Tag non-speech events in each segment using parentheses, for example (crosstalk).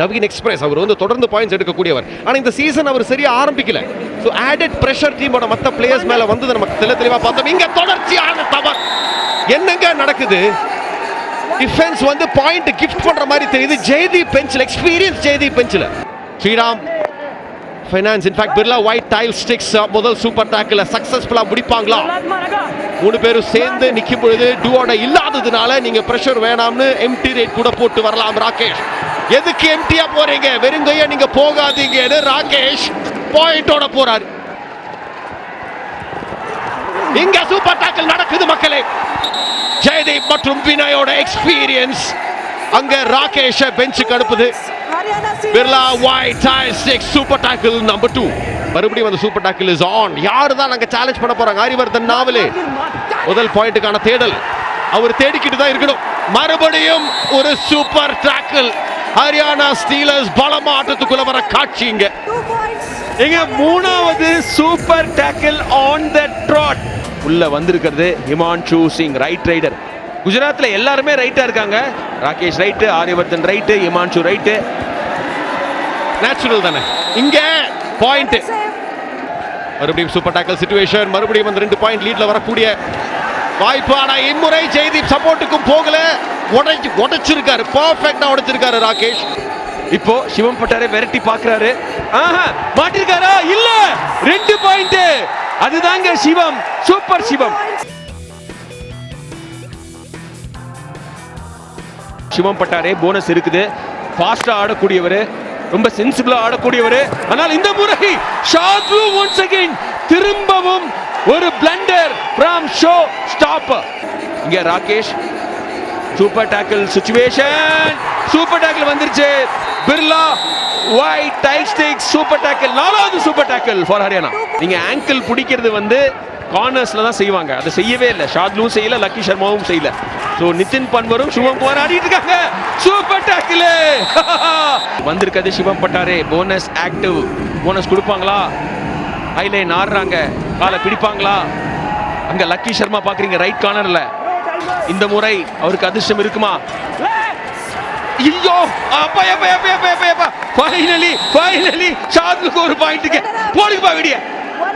Naveen express அவர் வந்து தொடர்ந்து points எடுக்கக்கூடியவர். ஆனால் இந்த சீசன் அவர் சரியா ஆரம்பிக்கல. ஸோ ஆடட் ப்ரெஷர் டீமோட மற்ற பிளேயர்ஸ் மேலே வந்து நமக்கு தெள்ள தெளிவா பார்த்தோம். இங்கே தொடர்ச்சியான தவறு. என்னங்க நடக்குது? டிஃபென்ஸ் வந்து பாயிண்ட் கிஃப்ட் பண்ற மாதிரி தெரியுது. ஜெய்தீப் பெஞ்சில் எக்ஸ்பீரியன்ஸ் ஜெய்தீப் பெஞ்சில் Shriram finance in fact Birla white tile sticks முதல் சூப்பர் டேக்கில் சக்ஸஸ்ஃபுல்லாக முடிப்பாங்களா? மூணு பேரும் சேர்ந்து நிற்கும் பொழுது டூவோட இல்லாததுனால நீங்க பிரஷர் வேணாம்னு எம்டி ரேட் கூட போட்டு வரலாம் ராகேஷ். எதுக்கு எம்டியா போறீங்க? வெறுங்கையா நீங்க போகாதீங்கன்னு ராகேஷ் பாயிண்டோட போறாரு. இங்க சூப்பர் டாக்கிள் நடக்குது மக்களே. ஜெயதீப் மற்றும் வினயோட எக்ஸ்பீரியன்ஸ் அங்க ராகேஷ பெஞ்சுக்கு அனுப்புது Birla white stick super tackle number two மறுபடியும் அந்த சூப்பர் டாக்கிள் இஸ் ஆன் யாரு தான் அங்க சேலஞ்ச் பண்ண போறாங்க? ஹரிவர்தன் நாவலே. முதல் பாயிண்ட்டுக்கான தேடல். அவர் தேடிக்கிட்டு தான் இருக்கணும். மறுபடியும் ஒரு சூப்பர் டாக்கிள் ஹரியானா ஸ்டீலர்ஸ் பலமா ஆட்டத்துக்குள்ள வர காட்சி இங்க. எங்க மூணாவது super tackle on the trot. உள்ள வந்திருக்கிறது ஹிமான்ஷு சிங் ரைட் ரைடர் குஜராத்ல எல்லாருமே ரைட்டா இருக்காங்க. Rakesh right Aryavardhan right Himanshu right natural தானே. இங்க பாயிண்ட் மறுபடியும் சூப்பர் டாக்கல் சிச்சுவேஷன் மறுபடியும் அந்த ரெண்டு பாயிண்ட் லீட்ல வரக்கூடிய வாய்ப்பு ஆனா இம்முறை ஜெய்தீப் சப்போர்ட்டுக்கும் போகல. உடைச்சு உடைச்சிருக்காரு. பர்ஃபெக்டா உடைச்சிருக்காரு ராகேஷ். இப்போ சிவம் பட்டாரை விரட்டி பாக்குறாரு ஆஹா மாட்டிருக்காரா? இல்ல. ரெண்டு பாயிண்ட் அதுதாங்க சிவம். சூப்பர் சிவம். சிவம் பட்டாரே போனஸ் இருக்குது. ஃபாஸ்டா ஆடக்கூடியவர். ரொம்ப சென்சிபிளா ஆடக்கூடியவர். ஆனால் இந்த முறை ஷாத்ரு ஒன்ஸ் அகைன் திரும்பவும் ஒரு பிளண்டர் ஃப்ரம் ஷோ ஸ்டாப் இங்க Rakesh super tackle situation super tackle வந்துருச்சு. Birla white tile stick super tackle நாலாவது சூப்பர் டேக்கிள் ஃபார் ஹரியானா நீங்க ஆங்கிள் பிடிக்கிறது வந்து கார்னர்ஸ்ல தான் செய்வாங்க. அதை செய்யவே இல்லை. ஷாத்லும் செய்யல லக்கி சர்மாவும் செய்யல. ஸோ நிதின் பன்வரும் சிவம் குமார் ஆடிட்டு இருக்காங்க. சூப்பர் டேக்கிள் (laughs) வந்திருக்கிறது சிவம் பட்டாரே போனஸ் ஆக்டிவ் போனஸ் கொடுப்பாங்களா? ஹைலைன் ஆடுறாங்க. காலை பிடிப்பாங்களா? அங்க லக்கி சர்மா பாக்குறீங்க ரைட் கார்னர்ல இந்த முறை அவருக்கு அதிர்ஷ்டம் இருக்குமா? ஐயோ அப்பா அப்பா அப்பா அப்பா அப்பா அப்பா. ஃபைனலி ஃபைனலி ஷாதுக்கு ஒரு பாயிண்ட்க்கு போடுங்கப்பா வெடிய.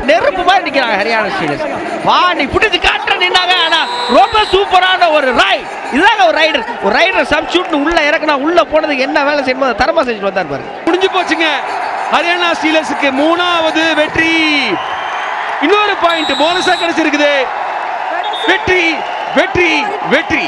நெருப்பு மாதிரி நிக்கிறாங்க ஹரியானா ஸ்டீலர்ஸ். வா நீ புடிச்சு காட்டுற நின்னாங்க ஆனா ரொம்ப சூப்பரான ஒரு ரைட் இதுதாங்க ஒரு ரைடர் ஒரு ரைடர் சப்ஸ்டியூட்னு உள்ள இறக்குனா உள்ள போனதுக்கு என்ன வேலை செய்யணும் தரமா செஞ்சுட்டு வந்தார் பாரு. முடிஞ்சு போச்சுங்க. ஹரியானா ஸ்டீலர்ஸுக்கு மூணாவது வெற்றி. இன்னொரு பாயிண்ட் போனஸா கிடைச்சிருக்குது. வெற்றி வெற்றி வெற்றி.